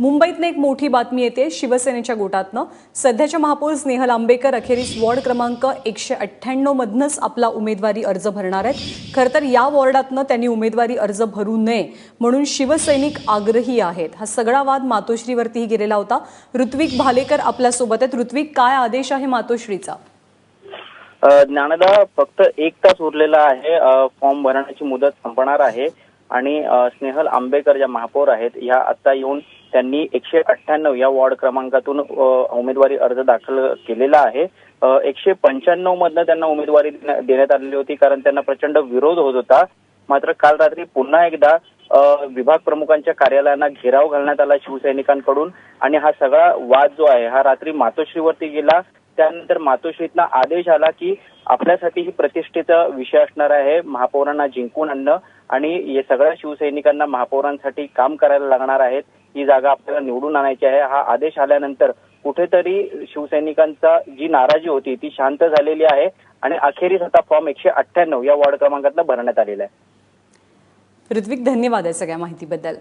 मुंबईतनं एक मोठी बातमी येते शिवसेनेच्या गोटातनं. सध्याच्या महापौर स्नेहल आंबेकर अखेरीस वॉर्ड क्रमांक एकशे अठ्ठ्याण्णव मधनच आपला उमेदवारी अर्ज भरणार आहेत. खरं तर या वॉर्डातनं त्यांनी उमेदवारी अर्ज भरू नये म्हणून शिवसैनिक आग्रही आहेत. हा सगळा वाद मातोश्रीवरतीही गेलेला होता. ऋत्विक भालेकर आपल्यासोबत आहेत. ऋत्विक काय आदेश आहे मातोश्रीचा? ज्ञानदा फक्त एक तास उरलेला आहे. फॉर्म भरण्याची मुदत संपणार आहे. आणि स्नेहल आंबेकर ज्या महापौर आहेत ह्या आता येऊन त्यांनी एकशे अठ्ठ्याण्णव या वॉर्ड क्रमांकातून उमेदवारी अर्ज दाखल केलेला आहे. एकशे पंच्याण्णव मधनं त्यांना उमेदवारी देण्यात आलेली होती कारण त्यांना प्रचंड विरोध होत होता. मात्र काल रात्री पुन्हा एकदा विभाग प्रमुखांच्या कार्यालयांना घेराव घालण्यात आला शिवसैनिकांकडून आणि हा सगळा वाद जो आहे हा रात्री मातोश्रीवरती गेला. त्यानंतर मातोश्रीतला आदेश आला की आपल्यासाठी ही प्रतिष्ठेचा विषय असणार आहे महापौरांना जिंकून आणणं आणि या सगळ्या शिवसैनिकांना महापौरांसाठी काम करायला लागणार आहेत. ही जागा आपल्याला निवडून आणायची आहे. हा आदेश आल्यानंतर कुठेतरी शिवसैनिकांचा जी नाराजी होती ती शांत झालेली आहे आणि अखेरीस आता फॉर्म एकशे अठ्ठ्याण्णव या वॉर्ड क्रमांकातला भरण्यात आलेला आहे. ऋत्विक धन्यवाद आहे सगळ्या माहितीबद्दल.